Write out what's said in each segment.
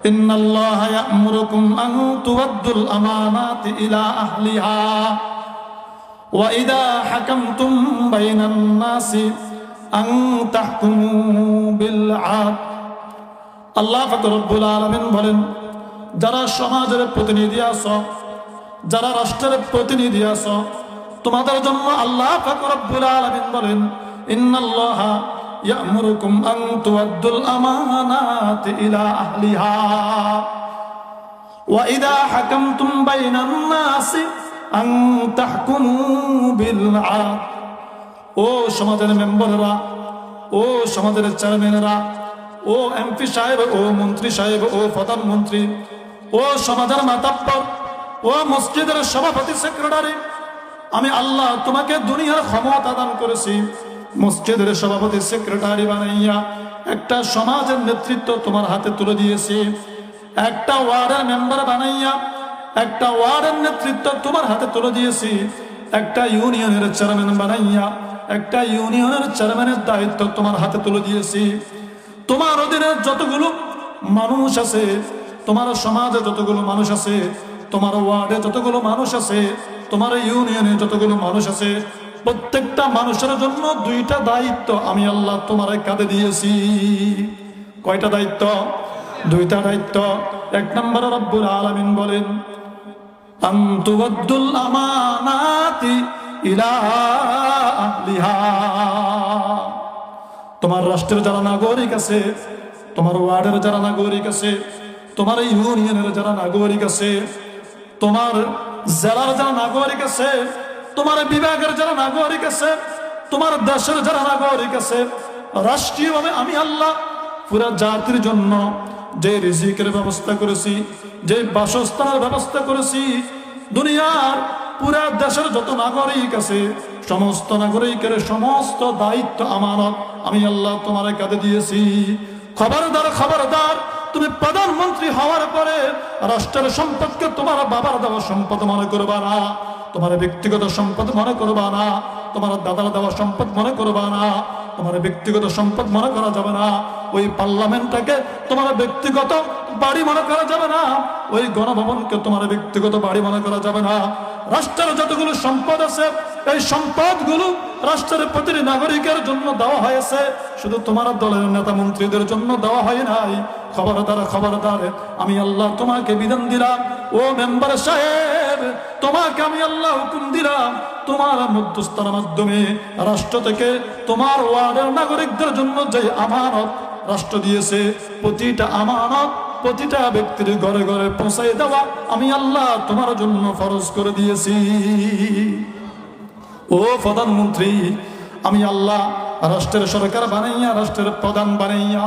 إن الله يأمركم أن تودوا الأمانات إلى أهلها وإذا حكمتم بين الناس أن تحكموا بالعدل আল্লাহ ফকরবুল আলমিন বলেন যারা সমাজের প্রতিনিধি আছো যারা রাষ্ট্রের প্রতিনিধি আছো তোমাদের জন্য আল্লাহ ফকরবুল আলমিন বলেন ইন্নাল্লাহ ইয়ামুরুকুম আন তুআদ্দুল আমানাত ইলা আহলিহা ওয়া ইদা হাকামতুম বাইনান নাস আন তাহকুমু বিল ও সমাজের মেম্বাররা, ও সমাজের চেয়ারম্যানরা, ও এমপি সাহেব, ও মন্ত্রী সাহেব, ও প্রধানমন্ত্রী, ও সমাজের মাতাপ্পর ও মসজিদের সভাপতি, সেক্রেটারি, আমি আল্লাহ তোমাকে দুনিয়ার ক্ষমতা দান করেছি। মসজিদের সভাপতি সেক্রেটারি বানাইয়া একটা সমাজের নেতৃত্ব তোমার হাতে তুলে দিয়েছি। একটা ওয়ার্ডের মেম্বার বানাইয়া একটা ওয়ার্ডের নেতৃত্ব তোমার হাতে তুলে দিয়েছি। একটা ইউনিয়নের চেয়ারম্যান বানাইয়া একটা ইউনিয়নের চেয়ারম্যানের দায়িত্ব তোমার হাতে তুলে দিয়েছি। তোমার অধীনে যতগুলো মানুষ আছে, তোমার সমাজে যতগুলো মানুষ আছে, তোমার ওয়ার্ডে যতগুলো মানুষ আছে, তোমার ইউনিয়নে যতগুলো মানুষ আছে প্রত্যেকটা মানুষের জন্য দুইটা দায়িত্ব আমি আল্লাহ তোমার কাঁধে দিয়েছি। কয়টা দায়িত্ব? দুইটা দায়িত্ব। এক নম্বর রব্বুল আলামিন বলেন আন্তুবদ্দুল আমানাতি ইলা তোমার রাষ্ট্রের যারা নাগরিক আছে, তোমার ওয়ার্ডের যারা নাগরিক আছে, তোমার ইউনিয়নের যারা নাগরিক আছে, তোমার জেলার যারা নাগরিক আছে তোমার বিভাগের যারা নাগরিক আছে, তোমার দেশের যারা নাগরিক আছে, রাষ্ট্রীয়ভাবে আমি আল্লাহ পুরা জাতির জন্য যে রিজিকের ব্যবস্থা করেছি, যে বাসস্থানের ব্যবস্থা করেছি, দুনিয়ার পুরা দেশের যত নাগরিক আছে, সমস্ত নাগরিকের সমস্ত দায়িত্ব আমানত আমি আল্লাহ তোমার কাঁধে দিয়েছি। খবরদার খবরদার, তুমি প্রধানমন্ত্রী হওয়ার পরে রাষ্ট্রের সম্পদকে তোমার বাবার দেওয়া সম্পদ মনে করবা না। তোমার ব্যক্তিগত সম্পদ মনে করবা না। তোমার দাদার দেওয়া সম্পদ মনে করবা না। তোমার ব্যক্তিগত সম্পদ মনে করা যাবে না। ওই পার্লামেন্টটাকে তোমার ব্যক্তিগত বাড়ি মনে করা যাবে না। ওই গণভবনকে তোমার ব্যক্তিগত বাড়ি মনে করা যাবে না। রাষ্ট্রের যতগুলো সম্পদ আছে, এই সম্পদগুলো রাষ্ট্রের প্রতিটি নাগরিকের জন্য দেওয়া হয়েছে। শুধু তোমার দলের নেতা মন্ত্রীদের জন্য দেওয়া হয় নাই। খবরদার খবরদার, আমি আল্লাহ তোমাকে বিধান দিলাম। ও মেম্বার সাহেব! তোমাকে আমি আল্লাহ হুকুম দিলাম, তোমার মধ্যস্থার মাধ্যমে রাষ্ট্র থেকে তোমার ওয়ার্ডের নাগরিকদের জন্য যে আমানত রাষ্ট্র দিয়েছে, প্রতিটা আমানত প্রতিটা ব্যক্তির ঘরে ঘরে পৌঁছাই দেওয়া আমি আল্লাহ তোমার জন্য ফরজ করে দিয়েছি। ও প্রধানমন্ত্রী, আমি আল্লাহ রাষ্ট্রের সরকার বানাইয়া, রাষ্ট্রের প্রধান বানাইয়া,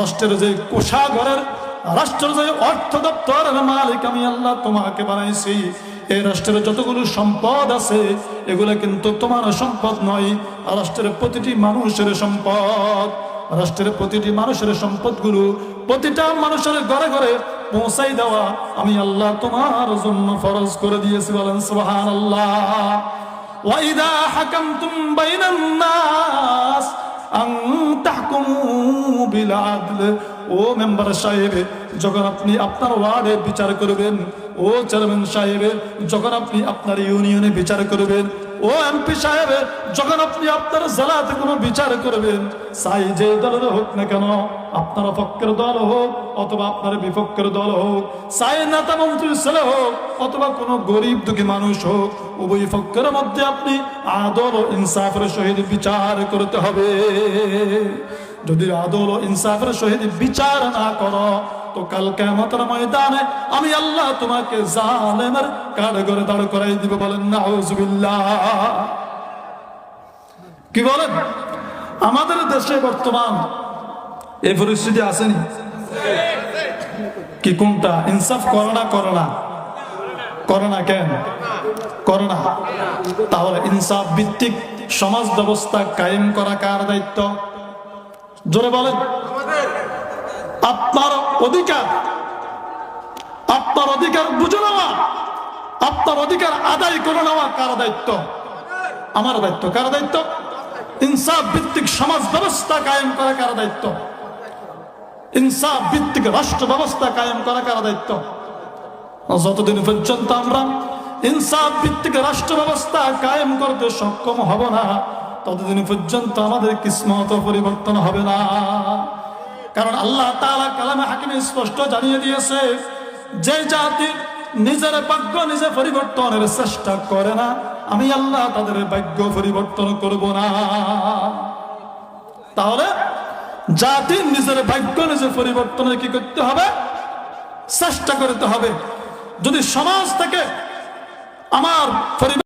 রাষ্ট্রের যে কোষাঘরের রাষ্ট্র যে অর্থ দপ্তর মালিক, আমি আল্লাহ তোমাকে বানাইছি। এই রাষ্ট্রের যতগুলো সম্পদ আছে, এগুলো কিন্তু তোমার সম্পদ নয়, রাষ্ট্রের প্রতিটি মানুষের সম্পদ। রাষ্ট্রের প্রতিটি মানুষের সম্পদগুলো প্রতিটা মানুষের ঘরে ঘরে পৌঁছাই দেওয়া আমি আল্লাহ তোমার জন্য ফরজ করে দিয়েছি বলেন সোহান আল্লাহ ওয়াইদা হাকাম তুম বাইনান ও মেম্বার সাহেব, যখন আপনি আপনার ওয়ার্ডে বিচার করবেন, ও চেয়ারম্যান সাহেব, যখন আপনি আপনার ইউনিয়নে বিচার করবেন, ও এমপি সাহেব, যখন আপনি আপনার জেলাতে কোনো বিচার করবেন সাই যে দলের হোক না কেন, আপনার পক্ষের দল হোক অথবা আপনার বিপক্ষের দল হোক সাই নেতা মন্ত্রীর ছেলে হোক অথবা কোনো গরিব দুঃখী মানুষ হোক, উভয় পক্ষের মধ্যে আপনি আদর ও ইনসাফের সহিত বিচার করতে হবে। যদি আদল ও ইনসাফের সহিত বিচার না করো, তো কাল কেমতের ময়দানে আমি আল্লাহ তোমাকে জালেমের কারাগারে দাঁড় করাই দিব বলেন না কি বলেন? আমাদের দেশে বর্তমান এই পরিস্থিতি আসেনি? কি কোনটা? ইনসাফ করে না করে না? করে না কেন? করে না। তাহলে ইনসাফ ভিত্তিক সমাজ ব্যবস্থা কায়েম করা কার দায়িত্ব? জোরে বলেন। আপনার অধিকার আপনার অধিকার বুঝে নেওয়া, আপনার অধিকার আদায় করে নেওয়া কার দায়িত্ব? আমার দায়িত্ব। কার দায়িত্ব? ইনসাফ ভিত্তিক সমাজ ব্যবস্থা কায়েম করা কার দায়িত্ব? ইনসাফ ভিত্তিক রাষ্ট্র ব্যবস্থা কায়েম করা কারা দায়িত্ব? যতদিন পর্যন্ত আমরা ইনসাফ ভিত্তিক রাষ্ট্র ব্যবস্থা কায়েম করতে সক্ষম হব না ততদিন পর্যন্ত আমাদের কিসমত পরিবর্তন হবে না। কারণ আল্লাহ তাআলা কালামে হাকিমে স্পষ্ট জানিয়ে দিয়েছে, যে জাতি নিজের ভাগ্য নিজে পরিবর্তনের চেষ্টা করে না, আমি আল্লাহ তাদের ভাগ্য পরিবর্তন করব না। তাহলে জাতি নিজের ভাগ্য নিজে পরিবর্তনের কি করতে হবে? চেষ্টা করতে হবে। যদি সমাজ থেকে আমার পরিবার